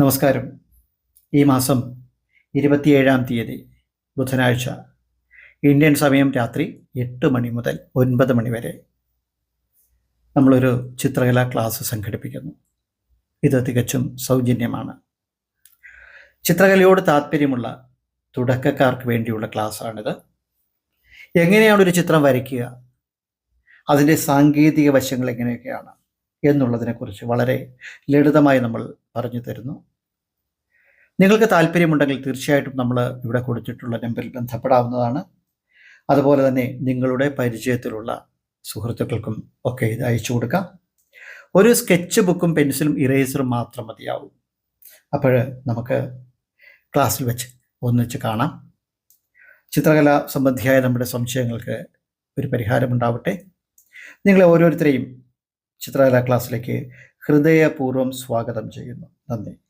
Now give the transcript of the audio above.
നമസ്കാരം. ഈ മാസം ഇരുപത്തിയേഴാം തീയതി ബുധനാഴ്ച ഇന്ത്യൻ സമയം രാത്രി എട്ട് മണി മുതൽ ഒൻപത് മണി വരെ നമ്മളൊരു ചിത്രകലാ ക്ലാസ് സംഘടിപ്പിക്കുന്നു. ഇത് തികച്ചും സൗജന്യമാണ്. ചിത്രകലയോട് താല്പര്യമുള്ള തുടക്കക്കാർക്ക് വേണ്ടിയുള്ള ക്ലാസ്സാണിത്. എങ്ങനെയാണ് ഒരു ചിത്രം വരയ്ക്കുക? അതിന്റെ സാങ്കേതിക വശങ്ങൾ എങ്ങനെയൊക്കെയാണ്? എന്നുള്ളതിനെക്കുറിച്ച് വളരെ ലളിതമായി നമ്മൾ പറഞ്ഞു തരുന്നു. നിങ്ങൾക്ക് താല്പര്യമുണ്ടെങ്കിൽ തീർച്ചയായിട്ടും നമ്മൾ ഇവിടെ കൊടുത്തിട്ടുള്ള നമ്പറിൽ ബന്ധപ്പെടാവുന്നതാണ്. അതുപോലെ തന്നെ നിങ്ങളുടെ പരിചയത്തിലുള്ള സുഹൃത്തുക്കൾക്കും ഒക്കെ ഇത് അയച്ചു കൊടുക്കാം. ഒരു സ്കെച്ച് ബുക്കും പെൻസിലും ഇറേസറും മാത്രം മതിയാവും. അപ്പോൾ നമുക്ക് ക്ലാസ്സിൽ വെച്ച് ഒന്നിച്ച് കാണാം. ചിത്രകല സംബന്ധിയായ നമ്മുടെ സംശയങ്ങൾക്ക് ഒരു പരിഹാരമുണ്ടാവട്ടെ. നിങ്ങളെ ഓരോരുത്തരെയും ചിത്രകലാ ക്ലാസ്സിലേക്ക് ഹൃദയപൂർവം സ്വാഗതം ചെയ്യുന്നു. നന്ദി.